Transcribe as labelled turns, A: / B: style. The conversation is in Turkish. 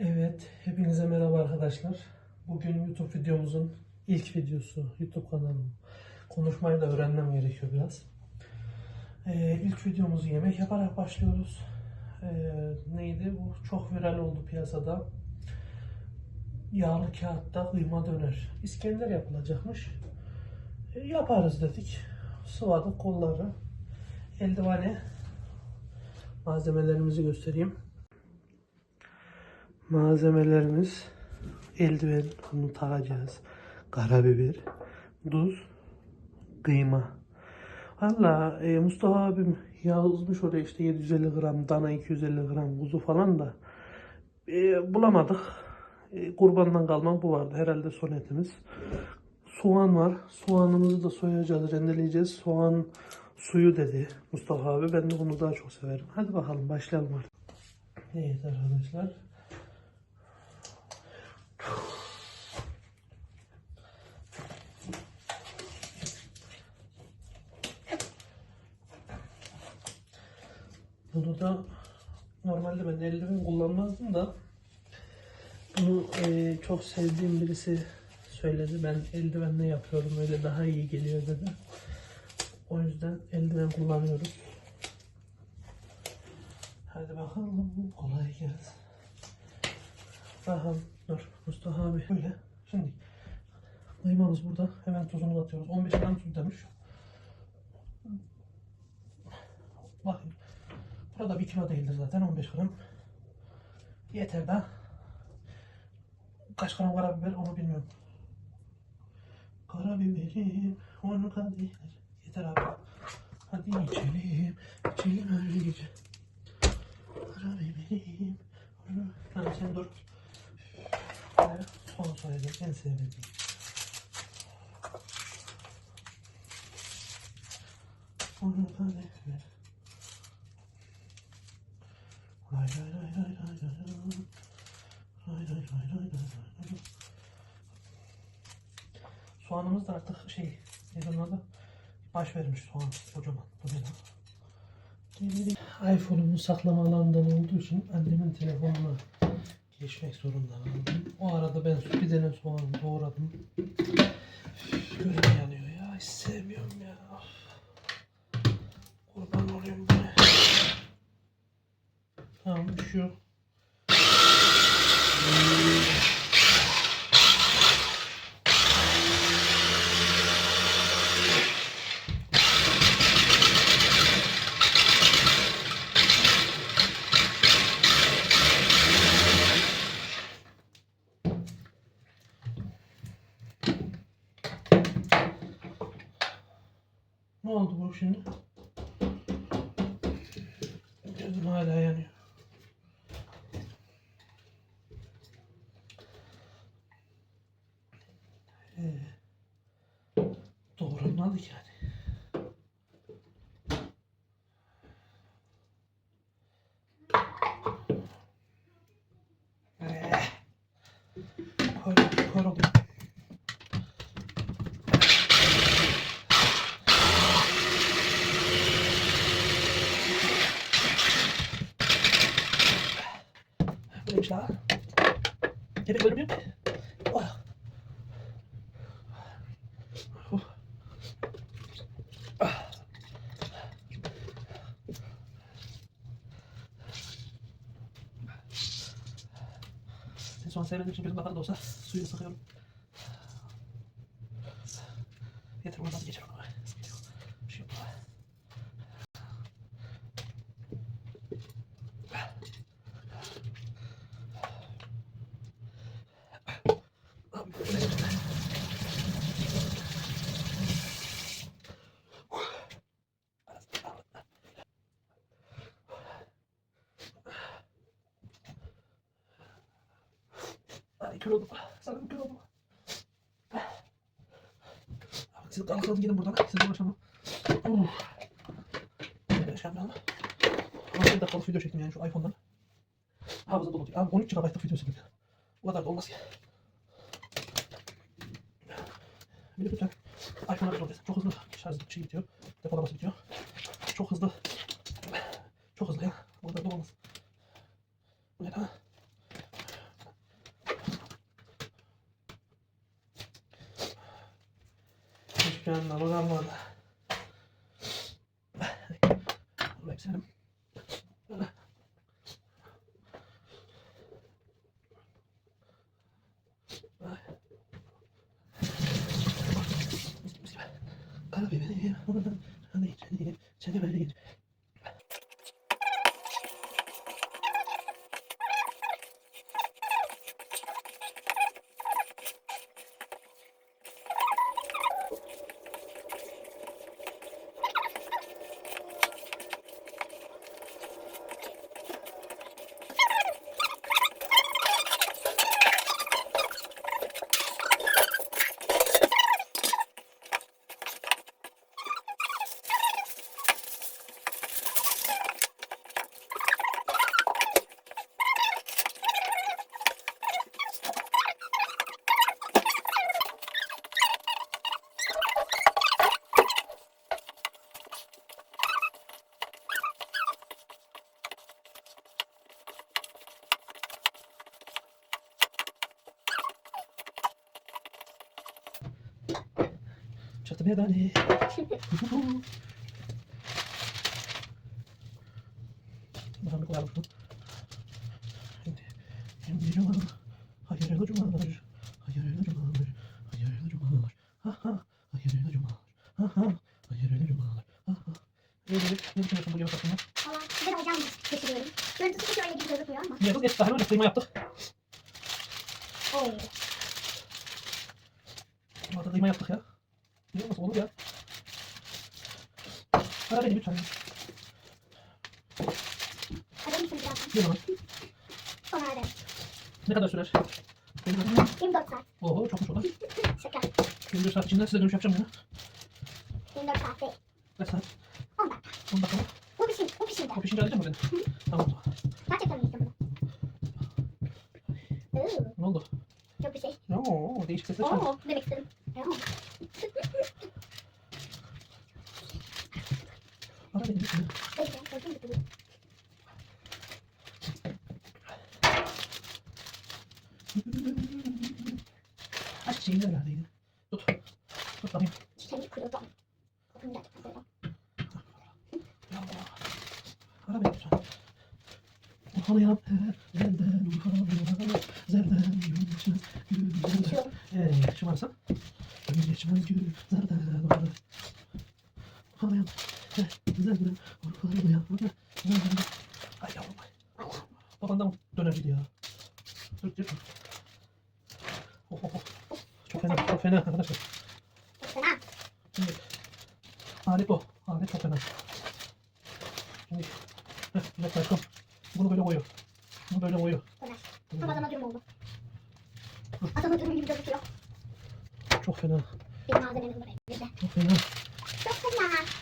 A: Evet, hepinize merhaba arkadaşlar. Bugün YouTube videomuzun ilk videosu, YouTube kanalım. Konuşmayı da öğrenmem gerekiyor biraz. Ee, ilk videomuzu yemek yaparak başlıyoruz. Ee, neydi bu? Çok viral oldu piyasada. Yağlı kağıtta kıyma döner. İskender yapılacakmış. Ee, yaparız dedik. Sıvadık kolları. Eldivane. Malzemelerimizi göstereyim. Malzemelerimiz eldiven bunu takacağız. Karabiber, tuz, kıyma. Valla e, Mustafa abim yazmış oraya işte 750 gram dana 250 gram kuzu falan da e, bulamadık. E, kurbandan kalma bu vardı herhalde son etimiz. Soğan var. Soğanımızı da soyacağız, rendeleyeceğiz. Soğan suyu dedi Mustafa abi. Ben de bunu daha çok severim. Hadi bakalım başlayalım artık. Evet arkadaşlar. Bunu da normalde ben eldiven kullanmazdım da bunu e, çok sevdiğim birisi söyledi. Ben eldivenle yapıyorum öyle daha iyi geliyor dedi. O yüzden eldiven kullanıyoruz. Hadi bakalım kolay gelsin. Bakalım dur Mustafa abi böyle. Şimdi kıymamız burada. Hemen tuzunu atıyoruz. 15 gram tuz demiş. Bakın. Burada bir kilo değildir zaten 15 gram. Yeter de. Kaç gram karabiber onu bilmiyorum. Karabiberim onu kadir. Yeter abi. Hadi içelim. İçelim öyle gece. Karabiberim. Tamam sen dur. Son soyacağım. En sevdiğim. Onu kadir. Soğanımız da artık şey, adı? Baş vermiş soğan kocaman. Bu lan? iPhone'umun saklama alanından olduğu için annemin telefonuna geçmek zorunda kaldım. O arada ben bir tane soğan doğradım. Üf, Gözüm yanıyor ya. Sevmiyorum ya. Kurban olayım bu ne? Tamam şu. Bu şimdi? Gözüm hala yanıyor. Ee, doğranmadı ki. Daha. Yemek bölüm yok. Oh. Oh. Ah. En son seyredip için gözüm kapalı da olsa suyunu sıkıyorum. Yeter oradan geçer onu. Sıkıntı yok. Bir şey yok. Abi, bu ne? Ay kör oldum. Sanırım kör oldum. Siz kalkalım gidin buradan. Siz uğraşamam. Uh. Şöyle şey yapmayalım. 11 dakikalık video çektim yani şu iPhone'dan. Hafıza dolu. Abi 13 GB'lık video sildim. O kadar da olmaz ki. Bir de lütfen iPhone'a bir Çok hızlı şarj şey bitiyor. Depolaması bitiyor. Çok hızlı. Çok hızlı ya. Bu kadar da olmaz. Bu ne lan? Canına bakalım orada. Buradayım senin. Abi benim, hadi seni, seni böyle git. Çatı bedani. Bakalım koyalım şunu. Şimdi, şimdi cuma. Hayırlı cumalar. Hayırlı cumalar. Hayırlı cumalar. Ha ha. Hayırlı cumalar. Ha ha. Hayırlı cumalar. Ha ha. Ne dedik? Ne düşünüyorsun bu yemek hakkında?
B: Valla güzel hocam geçiriyorum. Görüntüsü hiç öyle gibi gözükmüyor ama.
A: Kız? Et daha önce kıyma yaptık.
B: Oo.
A: Orada kıyma yaptık ya. Niye olmasa olur ya. Ara beni lütfen.
B: Arayayım seni birazdan.
A: Ne zaman?
B: Sonra ararım.
A: Ne kadar sürer?
B: 24 saat.
A: Oho çokmuş o da.
B: Şaka.
A: 24 saat içinde size dönüş yapacağım ya.
B: 24 saat değil.
A: Kaç saat?
B: 10 dakika.
A: 10 dakika mı?
B: Bu şey. Bu de.
A: O pişince arayacak mı beni? Tamam.
B: Gerçekten mi istiyorsun bunu?
A: Ne oldu?
B: Çok bir şey.
A: Oo, değişik sesler çıkıyor.
B: Oo. Demek istedim. Oo.
A: Ara beni lütfen.
B: Bekle. Bakayım bir türlü.
A: Aşk şeyi neredeydi? Tut. Tut bakayım.
B: Çiçeği kurudum. Kokunu da
A: Allah. Ara beni lütfen. Ufalıyan zelden ufalıyan zelden gülden.
B: İçiyorum.
A: Eee şımarsan. Ay yavrum ay. Babandan dönerciydi ya. Dur dur. Oh, oh, oh. Çok fena, çok fena arkadaşlar. Şimdi alet o. Alet çok fena. Şimdi heh, bir dakika. Bunu böyle koyuyor. Tinawagan
B: na ng barangay. Diba?
A: Tapos na.